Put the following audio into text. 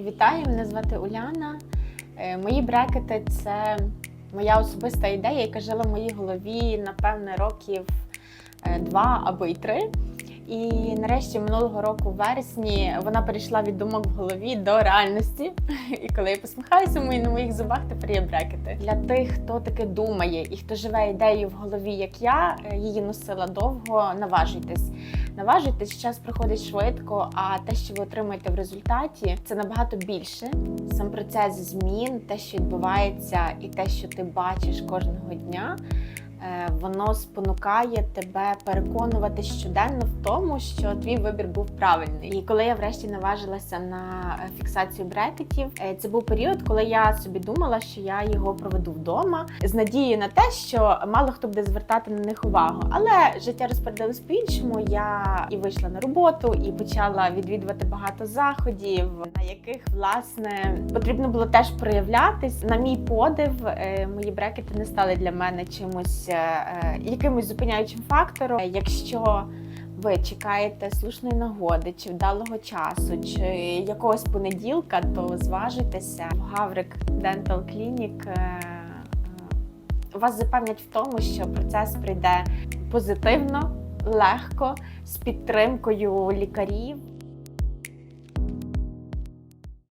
Вітаю, мене звати Уляна. Е, Мої брекети це моя особиста ідея, яка жила в моїй голові, напевне, років е, два або й три. І нарешті минулого року, в вересні, вона перейшла від думок в голові до реальності. І коли я посміхаюся, мої на моїх зубах тепер є брекети. Для тих, хто таки думає і хто живе ідеєю в голові, як я, е, її носила довго, наважуйтесь. Наважуйтесь, час проходить швидко, а те, що ви отримаєте в результаті, це набагато більше. Сам процес змін, те, що відбувається, і те, що ти бачиш кожного дня. Воно спонукає тебе переконувати щоденно в тому, що твій вибір був правильний. І коли я врешті наважилася на е, фіксацію брекетів, е, це був період, коли я собі думала, що я його проведу вдома з надією на те, що мало хто буде звертати на них увагу. Але життя розпорядилось по-іншому. Я і вийшла на роботу, і почала відвідувати багато заходів, на яких власне потрібно було теж проявлятись. На мій подив, е, мої брекети не стали для мене чимось якимось зупиняючим фактором. Е, Якщо ви чекаєте слушної нагоди, чи вдалого часу, чи якогось понеділка, то зважуйтеся в Гаврик Dental Clinic. е, е, Вас запевнять в тому, що процес прийде позитивно, легко, з підтримкою лікарів.